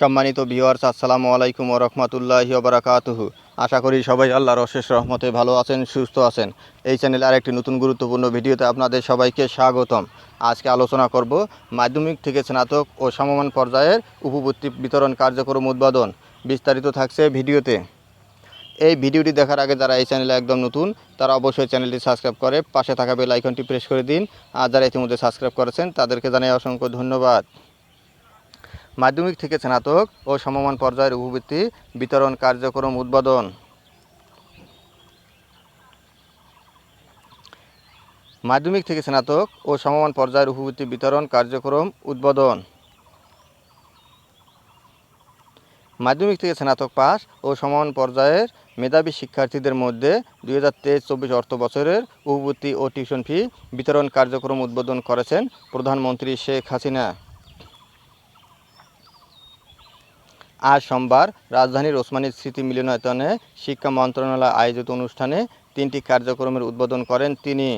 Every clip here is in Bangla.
সম্মানিত ভিওয়ার্স আসসালামু আলাইকুম রহমতুল্লাহি বারাকাতুহু। আশা করি সবাই আল্লাহর অশেষ রহমতে ভালো আছেন, সুস্থ আছেন। এই চ্যানেলে আরেকটি নতুন গুরুত্বপূর্ণ ভিডিওতে আপনাদের সবাইকে স্বাগতম। আজকে আলোচনা করব মাধ্যমিক থেকে স্নাতক ও সমমান পর্যায়ের উপবৃত্তি বিতরণ কার্যক্রম উদ্বোধন। বিস্তারিত থাকছে ভিডিওতে। এই ভিডিওটি দেখার আগে যারা এই চ্যানেলে একদম নতুন, তারা অবশ্যই চ্যানেলটি সাবস্ক্রাইব করে পাশে থাকা বেল আইকনটি প্রেস করে দিন। আর যারা ইতিমধ্যে সাবস্ক্রাইব করেছেন, তাদেরকে জানাই অসংখ্য ধন্যবাদ। মাধ্যমিক থেকে স্নাতক ও সমমান পর্যায়ের উপবৃত্তি বিতরণ কার্যক্রম উদ্বোধন। মাধ্যমিক থেকে স্নাতক ও সমমান পর্যায়ের উপবৃত্তি বিতরণ কার্যক্রম উদ্বোধন। মাধ্যমিক থেকে স্নাতক পাস ও সমান পর্যায়ের মেধাবী শিক্ষার্থীদের মধ্যে দুই হাজার তেইশ চব্বিশ অর্থ বছরের উপবৃত্তি ও টিউশন ফি বিতরণ কার্যক্রম উদ্বোধন করেছেন প্রধানমন্ত্রী শেখ হাসিনা। আজ সোমবার রাজধানীর ওসমানী স্মৃতি মিলনায়তনে শিক্ষা মন্ত্রণালয় আয়োজিত অনুষ্ঠানে তিনটি কার্যক্রমের উদ্বোধন করেন তিনি।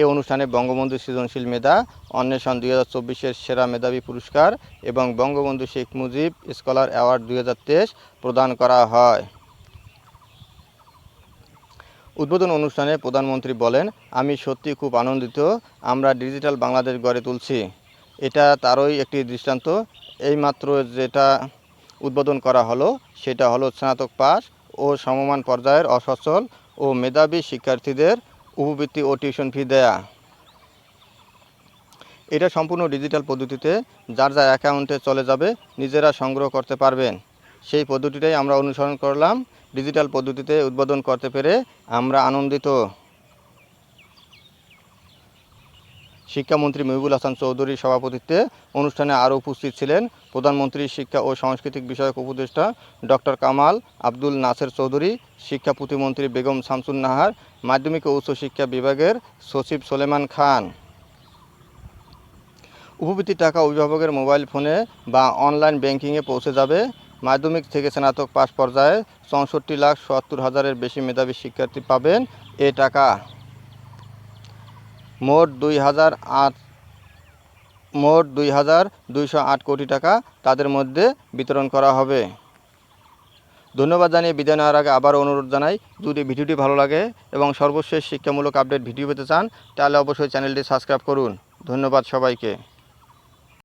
এ অনুষ্ঠানে বঙ্গবন্ধু সৃজনশীল মেধা, অন্বেষণ দুই হাজার চব্বিশের সেরা মেধাবী পুরস্কার এবং বঙ্গবন্ধু শেখ মুজিব স্কলার অ্যাওয়ার্ড দুই হাজার তেইশ প্রদান করা হয়। উদ্বোধন অনুষ্ঠানে প্রধানমন্ত্রী বলেন, আমি সত্যি খুব আনন্দিত, আমরা ডিজিটাল বাংলাদেশ গড়ে তুলছি। এটা তারই একটি দৃষ্টান্ত এইমাত্র যেটা উদ্বোধন করা হলো, সেটা হলো স্নাতক পাস ও সমমান পর্যায়ের অসচল ও মেধাবী শিক্ষার্থীদের উপবৃত্তি ও টিউশন ফি দেয়া। এটা সম্পূর্ণ ডিজিটাল পদ্ধতিতে যার যার অ্যাকাউন্টে চলে যাবে, নিজেরা সংগ্রহ করতে পারবেন। সেই পদ্ধতিটাই আমরা অনুসরণ করলাম। ডিজিটাল পদ্ধতিতে উদ্বোধন করতে পেরে আমরা আনন্দিত। শিক্ষামন্ত্রী মহিবুল হাসান চৌধুরীর সভাপতিত্বে অনুষ্ঠানে আরও উপস্থিত ছিলেন প্রধানমন্ত্রী শিক্ষা ও সাংস্কৃতিক বিষয়ক উপদেষ্টা ডক্টর কামাল আব্দুল নাসের চৌধুরী, শিক্ষা প্রতিমন্ত্রী বেগম শামসুন নাহার, মাধ্যমিক ও উচ্চশিক্ষা বিভাগের সচিব সোলেমান খান। উপবৃত্তি টাকা অভিভাবকের মোবাইল ফোনে বা অনলাইন ব্যাংকিংয়ে পৌঁছে যাবে। মাধ্যমিক থেকে স্নাতক পাস পর্যায়ে চৌষট্টি লাখ সত্তর হাজারের বেশি মেধাবী শিক্ষার্থী পাবেন এ টাকা। মোট দুই হাজার আট, মোট দুই হাজার দুইশো আট কোটি টাকা তাদের মধ্যে বিতরণ করা হবে। ধন্যবাদ জানিয়ে বিদায় নেওয়ার আগে আবার অনুরোধ জানাই, যদি ভিডিওটি ভালো লাগে এবং সর্বশেষ শিক্ষামূলক আপডেট ভিডিও পেতে চান, তাহলে অবশ্যই চ্যানেলটি সাবস্ক্রাইব করুন। ধন্যবাদ সবাইকে।